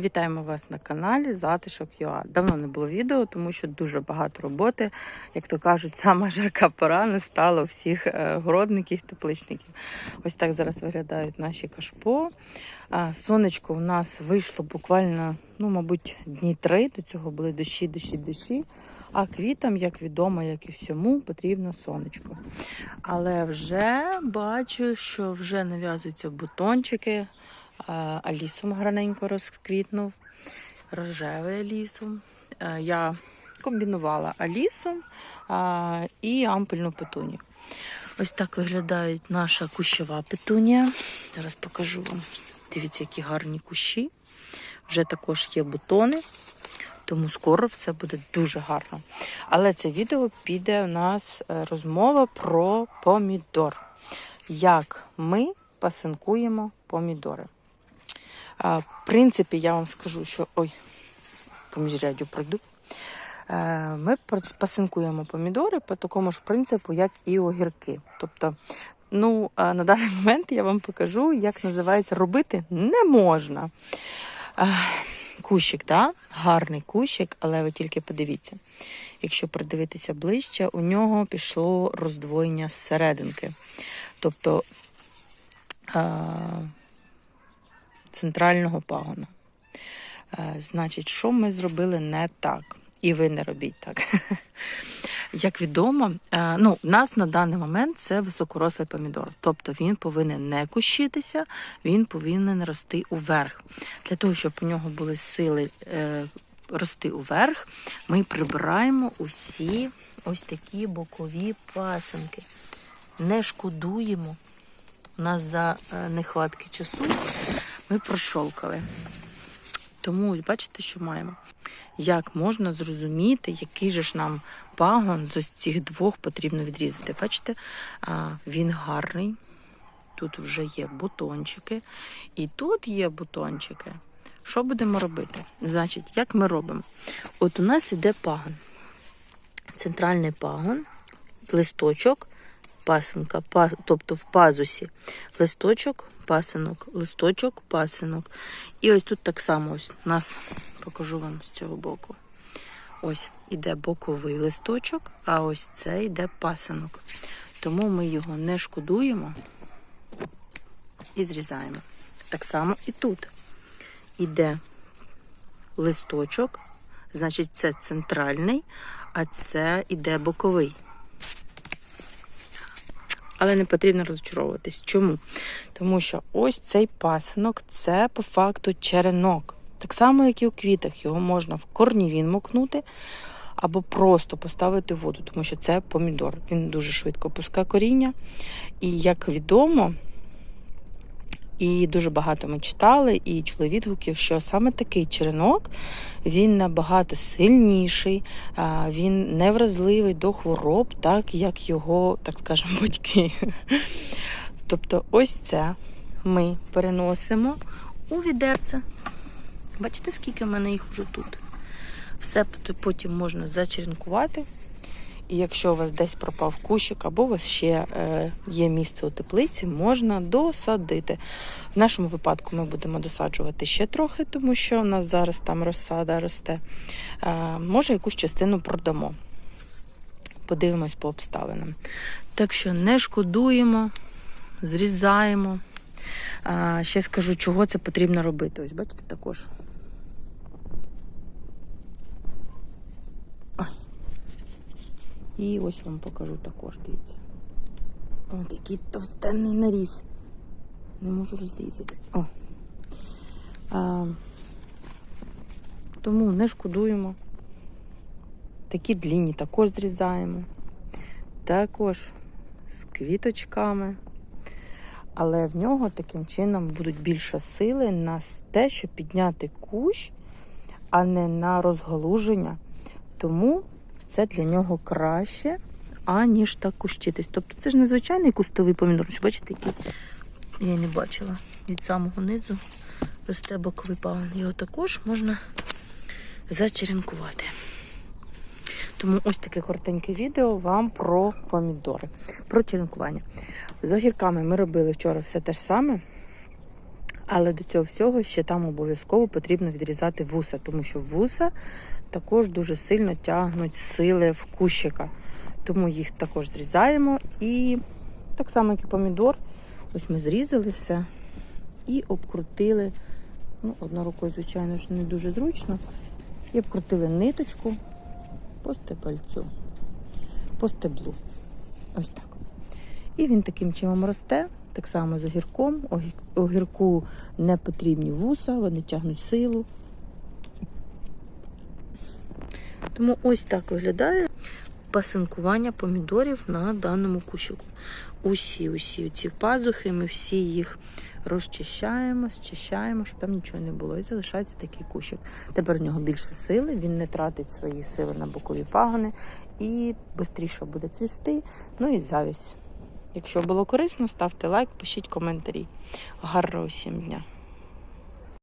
Вітаємо вас на каналі Затишок ЮА. Давно не було відео, тому що дуже багато роботи. Як то кажуть, сама жарка пора не стала всіх е, городників, тепличників. Ось так зараз виглядають наші кашпо. Сонечко у нас вийшло буквально, ну, мабуть, дні три. До цього були дощі, дощі, дощі. А квітам, як відомо, як і всьому, потрібно сонечко. Але вже бачу, що вже нав'язуються бутончики. Алісом гарненько розквітнув, рожевий алісом. Я комбінувала алісом і ампельну петунію. Ось так виглядає наша кущова петунія. Зараз покажу вам. Дивіться, які гарні кущі. Вже також є бутони, тому скоро все буде дуже гарно. Але це відео піде у нас е, розмова про помідор. Як ми пасинкуємо помідори. А, В принципі, я вам скажу, що ой, поміж рядю пройду. Ми пасинкуємо помідори по такому ж принципу, як і огірки. Тобто, ну, на даний момент я вам покажу, як називається робити не можна. Кущик, да? гарний кущик, але ви тільки подивіться. Якщо придивитися ближче, у нього пішло роздвоєння зсерединки. Тобто е, центрального пагона. Е, Значить, що ми зробили не так? І ви не робіть так. Як відомо, е, ну, у нас на даний момент це високорослий помідор. Тобто він повинен не кущитися, він повинен рости уверх. Для того, щоб у нього були сили е, рости уверх, ми прибираємо усі ось такі бокові пасинки. Не шкодуємо. У нас за нехватки часу ми прощолкали. Тому бачите, що маємо. Як можна зрозуміти, який же ж нам пагон з ось цих двох потрібно відрізати? Бачите, він гарний. Тут вже є бутончики. І тут є бутончики. Що будемо робити? Значить, як ми робимо? От у нас іде пагон. Центральний пагон, листочок, пасинка, па- тобто в пазусі. Листочок, пасинок, листочок, пасинок. І ось тут так само ось нас покажу вам з цього боку. Ось іде боковий листочок, а ось це йде пасинок. Тому ми його не шкодуємо і зрізаємо. Так само і тут іде листочок, значить, це центральний, а це іде боковий. Але не потрібно розчаровуватись. Чому? Тому що ось цей пасинок це по факту черенок. Так само, як і у квітах, його можна в корнівін мокнути або просто поставити в воду, тому що це помідор. Він дуже швидко пускає коріння. І як відомо, і дуже багато ми читали і чули відгуків, що саме такий черенок він набагато сильніший, він не вразливий до хвороб, так як його, так скажемо, батьки. Тобто, ось це ми переносимо у відерце. Бачите, скільки в мене їх вже тут. Все потім можна зачеренкувати. І якщо у вас десь пропав кущик, або у вас ще е, є місце у теплиці, можна досадити. В нашому випадку ми будемо досаджувати ще трохи, тому що у нас зараз там розсада росте. Е, може, якусь частину продамо. Подивимось по обставинам. Так що не шкодуємо, зрізаємо. А, ще скажу, чого це потрібно робити. Ось бачите також. І ось вам покажу також, дивіться. Ось такий товстенний наріз. Не можу розрізати. О. А, тому не шкодуємо. Такі длінні також зрізаємо. Також з квіточками. Але в нього таким чином будуть більше сили на те, щоб підняти кущ, а не на розгалуження. Тому це для нього краще, аніж так кущитись. Тобто це ж незвичайний кустовий помідор. Бачите, який я не бачила. Від самого низу росте боковий пагон. Його також можна зачеренкувати. Тому ось таке коротеньке відео вам про помідори, про черенкування. З огірками ми робили вчора все те ж саме. Але до цього всього ще там обов'язково потрібно відрізати вуса, тому що вуса також дуже сильно тягнуть сили в кущика. Тому їх також зрізаємо. І так само, як і помідор, ось ми зрізали все і обкрутили. Ну, одною рукою, звичайно ж, не дуже зручно. І обкрутили ниточку по стебельцю, по стеблу. Ось так. І він таким чином росте, так само з огірком. Огірку не потрібні вуса, вони тягнуть силу. Тому ось так виглядає пасинкування помідорів на даному кущику. Усі, усі ці пазухи, ми всі їх розчищаємо, зчищаємо, щоб там нічого не було. І залишається такий кущик. Тепер в нього більше сили, він не тратить свої сили на бокові пагони і швидше буде цвісти. Ну і завість. Якщо було корисно, ставте лайк, пишіть коментарі. Гарного всім дня!